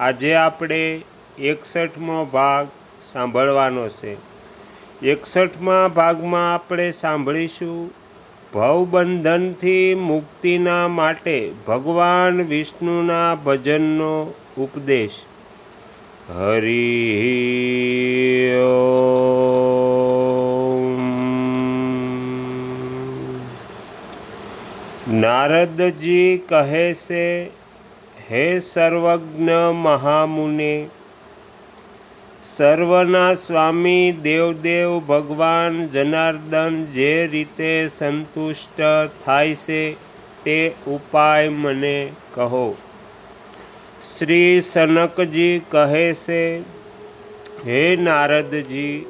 આજે આપણે એકસઠમો ભાગ સાંભળવાનો છે. એકસઠમા ભાગમાં આપણે સાંભળીશું, ભવબંધનથી મુક્તિના માટે ભગવાન વિષ્ણુના ભજનનો ઉપદેશ. હરિ નારદજી કહે છે હે સર્વજ્ઞ મહામુને, સર્વના સ્વામી દેવદેવ ભગવાન જનાર્દન જે રીતે સંતુષ્ટ થાય છે તે ઉપાય મને કહો. શ્રી સનકજી કહે છે, હે નારદજી,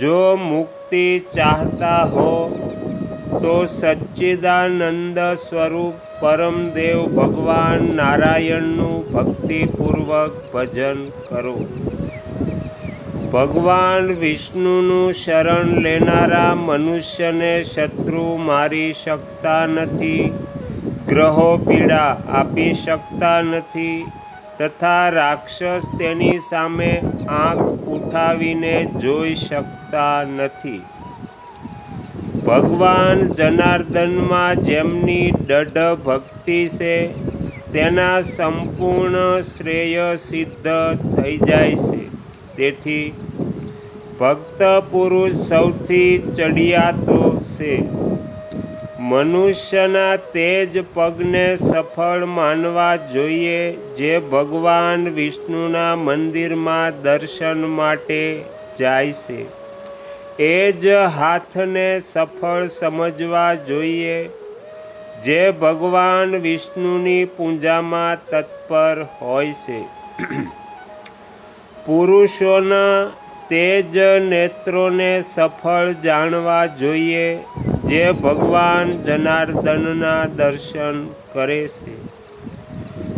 જો મુક્તિ ચાહતા હો તો સચ્ચિદાનંદ સ્વરૂપ પરમદેવ ભગવાન નારાયણનું ભક્તિપૂર્વક ભજન કરો. ભગવાન વિષ્ણુનું શરણ લેનારા મનુષ્યને શત્રુ મારી શકતા નથી, ગ્રહો પીડા આપી શકતા નથી તથા રાક્ષસ તેની સામે આંખ ઉઠાવીને જોઈ શકતા નથી. ભગવાન જનાર્દનમાં જેમની દઢ ભક્તિ છે, તેના સંપૂર્ણ શ્રેય સિદ્ધ થઈ જાય છે. તેથી ભક્ત પુરુષ સૌથી ચડિયાતો છે. મનુષ્યના તેજ પગને સફળ માનવા જોઈએ જે ભગવાન વિષ્ણુના મંદિરમાં દર્શન માટે જાય છે. એ જ હાથને સફળ સમજવા જોઈએ. જે ભગવાન વિષ્ણુની પૂજામાં તત્પર હોય છે. પુરુષોના તે જ નેત્રોને સફળ જાણવા જોઈએ. જે ભગવાન જનાર્દનના દર્શન કરે છે.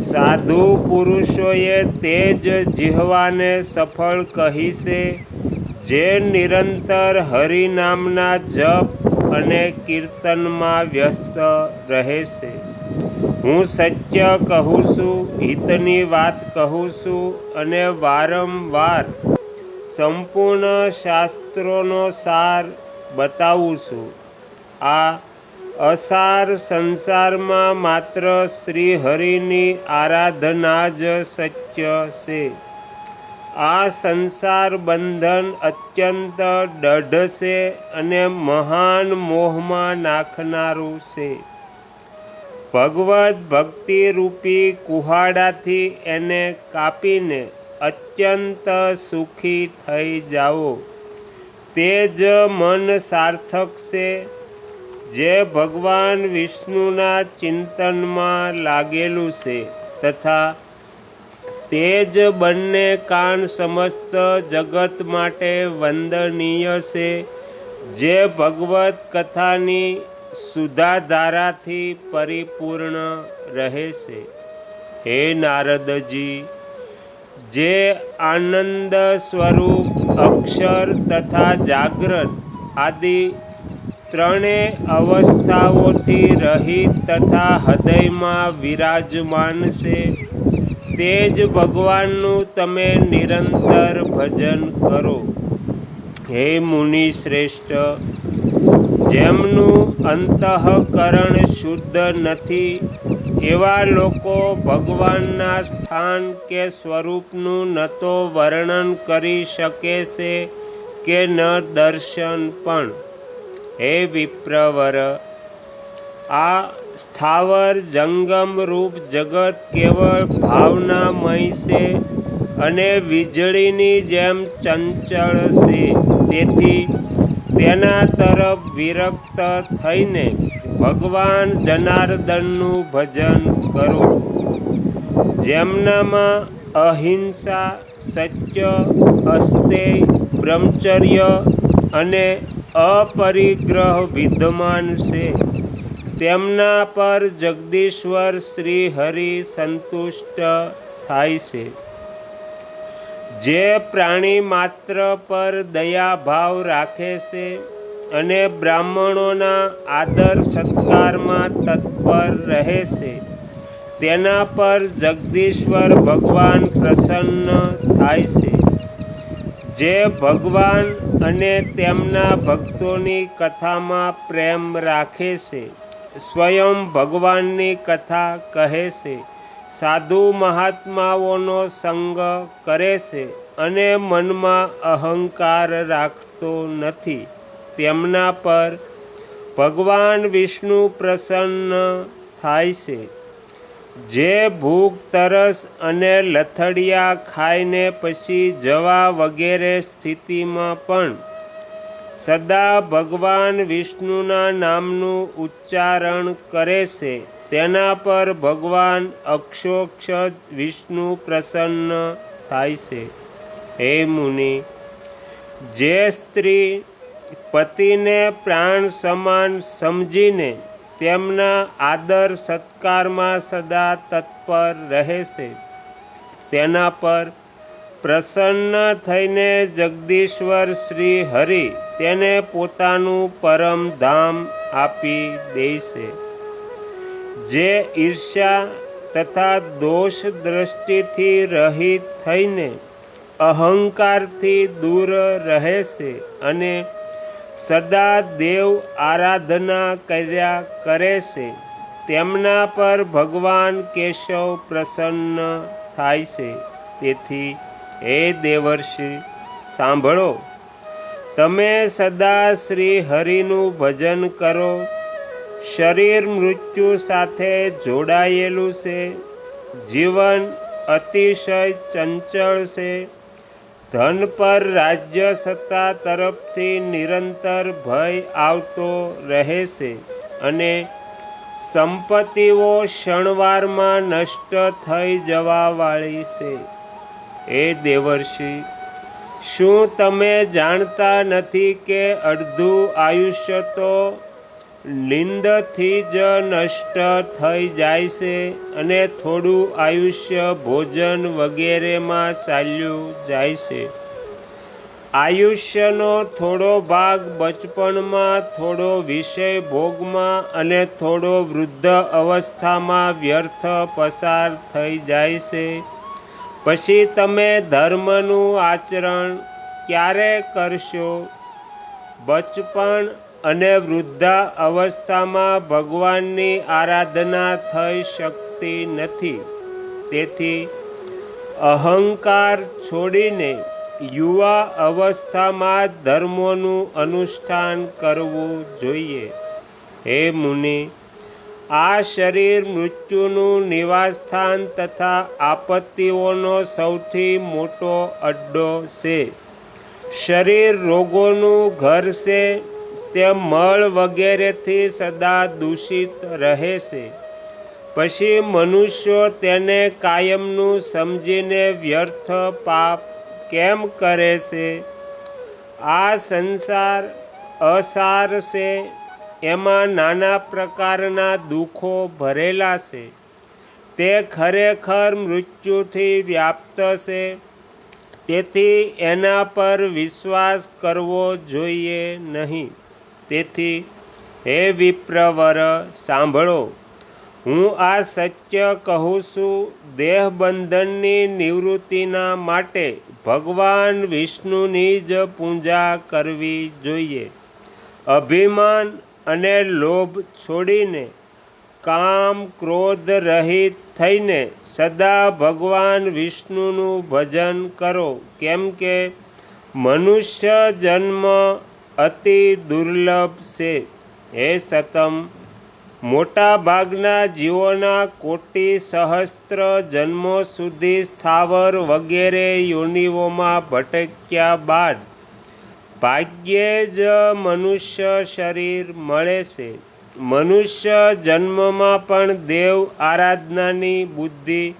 સાધુ પુરુષોએ તે જ જીહવાને સફળ કહી છે. જે નિરંતર હરિનામના જપ અને કીર્તનમાં વ્યસ્ત રહે છે હું સત્ય કહું છું, હિતની વાત કહું છું અને વારંવાર સંપૂર્ણ શાસ્ત્રોનો સાર બતાવું છું. આ અસાર સંસારમાં માત્ર શ્રી હરિની આરાધના જ સત્ય છે. આ સંસાર બંધન અત્યંત દઢ છે અને મહાન મોહમાં નાખનારું છે. ભગવત ભક્તિ રૂપી કુહાડાથી એને કાપીને અત્યંત સુખી થઈ જાઓ. તે જ મન સાર્થક છે, જે ભગવાન વિષ્ણુના ચિંતનમાં લાગેલું છે તથા તે જ બંને કાન સમસ્ત જગત માટે વંદનીય છે. જે ભગવત કથાની સુધાધારાથી પરિપૂર્ણ રહે છે. હે નારદજી, જે આનંદ સ્વરૂપ, અક્ષર તથા જાગ્રત આદિ ત્રણેય અવસ્થાઓથી રહિત તથા હૃદયમાં વિરાજમાન છે. તે જ ભગવાનનું તમે નિરંતર ભજન કરો. હે મુનિ શ્રેષ્ઠ, જેમનું અંતઃકરણ શુદ્ધ નથી, એવા લોકો ભગવાનના સ્થાન કે સ્વરૂપનું ન તો વર્ણન કરી શકે છે કે ન દર્શન પણ. હે વિપ્રવર, આ સ્થાવર જંગમ રૂપ જગત કેવળ ભાવનામય છે અને વીજળીની જેમ ચંચળ છે. તેથી તેના તરફ વિરક્ત થઈને ભગવાન જનાર્દનનું ભજન કરો. જેમનામાં અહિંસા, સત્ય અસ્તેય બ્રહ્મચર્ય અને અપરિગ્રહ વિદ્યમાન છે. તેમના પર જગદીશ્વર શ્રી હરિ સંતુષ્ટ થાય છે. જે પ્રાણી માત્ર પર દયાભાવ રાખે છે અને બ્રાહ્મણોના આદર સત્કારમાં તત્પર રહે છે, તેના પર જગદીશ્વર ભગવાન પ્રસન્ન થાય છે. જે ભગવાન અને તેમના ભક્તોની કથામાં પ્રેમ રાખે છે સ્વયં ભગવાનની કથા કહે છે. સાધુ મહાત્માઓનો સંગ કરે છે અને મનમાં અહંકાર રાખતો નથી. તેમના પર ભગવાન વિષ્ણુ પ્રસન્ન થાય છે. જે ભૂખ તરસ અને લથડિયા ખાઈને પછી જવા વગેરે સ્થિતિમાં પણ સદા ભગવાન વિષ્ણુના નામનું ઉચ્ચારણ કરે છે. તેના પર ભગવાન અક્ષોક્ષ વિષ્ણુ પ્રસન્ન થાય છે. હે મુનિ, જે સ્ત્રી પતિને પ્રાણ સમાન સમજીને તેમના આદર સત્કારમાં સદા તત્પર રહે છે, તેના પર પ્રસન્ન થઈને જગદીશ્વર શ્રી હરિ તેને પોતાનું પરમ ધામ આપી દેશે. જે ઈર્ષ્યા તથા દોષ દ્રષ્ટિથી રહિત થઈને અહંકારથી દૂર રહે છે અને સદા દેવ આરાધના કર્યા કરે છે તેમના પર ભગવાન કેશવ પ્રસન્ન થાય છે. તેથી હે દેવર્ષિ, સાંભળો. તમે સદા શ્રી હરિનું ભજન કરો. શરીર મૃત્યુ સાથે જોડાયેલું છે. જીવન અતિશય ચંચળ છે. ધન પર રાજ્ય સત્તા તરફથી નિરંતર ભય આવતો રહે છે અને સંપત્તિઓ ક્ષણવારમાં નષ્ટ થઈ જવાવાળી છે. એ દેવર્ષિ, શું તમે જાણતા નથી કે અડધું આયુષ્ય તો નિંદથી જ નષ્ટ થઈ જાય છે અને થોડું આયુષ્ય ભોજન વગેરેમાં ચાલ્યું જાય છે? આયુષ્યનો થોડો ભાગ બચપણમાં, થોડો વિષય ભોગમાં અને થોડો વૃદ્ધ અવસ્થામાં વ્યર્થ પસાર થઈ જાય છે. પછી તમે ધર્મનું આચરણ ક્યારે કરશો? બચપણ અને વૃદ્ધા અવસ્થામાં ભગવાનની આરાધના થઈ શકતી નથી. તેથી અહંકાર છોડીને યુવા અવસ્થામાં ધર્મોનું અનુષ્ઠાન કરવું જોઈએ. હે મુનિ આ શરીર મૃત્યુનું નિવાસસ્થાન તથા આપત્તિઓનો સૌથી મોટો અડ્ડો છે. શરીર રોગોનું ઘર છે તે મળ વગેરેથી સદા દૂષિત રહે છે. પછી મનુષ્યો તેને કાયમનું સમજીને વ્યર્થ પાપ કેમ કરે છે? આ સંસાર અસાર છે એમાં નાના પ્રકારના દુઃખો ભરેલા છે. તે ખરેખર મૃત્યુથી વ્યાપ્ત છે. તેથી એના પર વિશ્વાસ કરવો જોઈએ નહીં. તેથી, હે વિપ્રવર, સાંભળો. હું આ સત્ય કહું છું, દેહબંધનની નિવૃત્તિના માટે ભગવાન વિષ્ણુની જ પૂજા કરવી જોઈએ. અભિમાન અને લોભ છોડીને, કામ ક્રોધ રહિત થઈને સદા ભગવાન વિષ્ણુનું ભજન કરો. કેમ કે મનુષ્ય જન્મ અતિ દુર્લભ છે. હે સતમ મોટા ભાગના જીવોના કોટી સહસ્ત્ર જન્મો સુધી સ્થાવર વગેરે યોનિઓમાં ભટક્યા બાદ ભાગ્યે જ મનુષ્ય શરીર મળે છે. મનુષ્ય જન્મમાં પણ દેવ આરાધનાની બુદ્ધિ,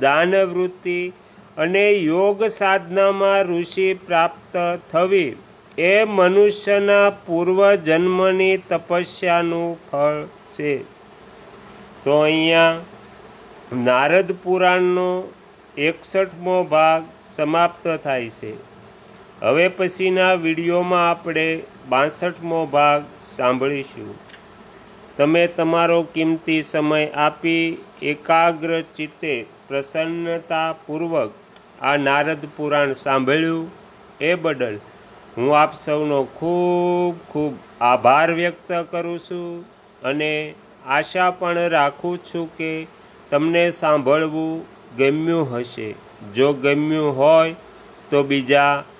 દાનવૃત્તિ અને યોગ સાધનામાં ઋષિ પ્રાપ્ત થવી એ મનુષ્યના પૂર્વજન્મની તપસ્યાનું ફળ છે. તો અહીંયા નારદ પુરાણનો એકસઠમો ભાગ સમાપ્ત થાય છે. હવે પછીના વિડીયોમાં આપણે બાસઠમો ભાગ સાંભળીશું. તમે તમારો કિંમતી સમય આપી એકાગ્ર ચિત્તે પ્રસન્નતાપૂર્વક આ નારદ પુરાણ સાંભળ્યું એ બદલ હું આપ સૌનો ખૂબ ખૂબ આભાર વ્યક્ત કરું છું અને આશા પણ રાખું છું કે તમને સાંભળવું ગમ્યું હશે. જો ગમ્યું હોય તો બીજા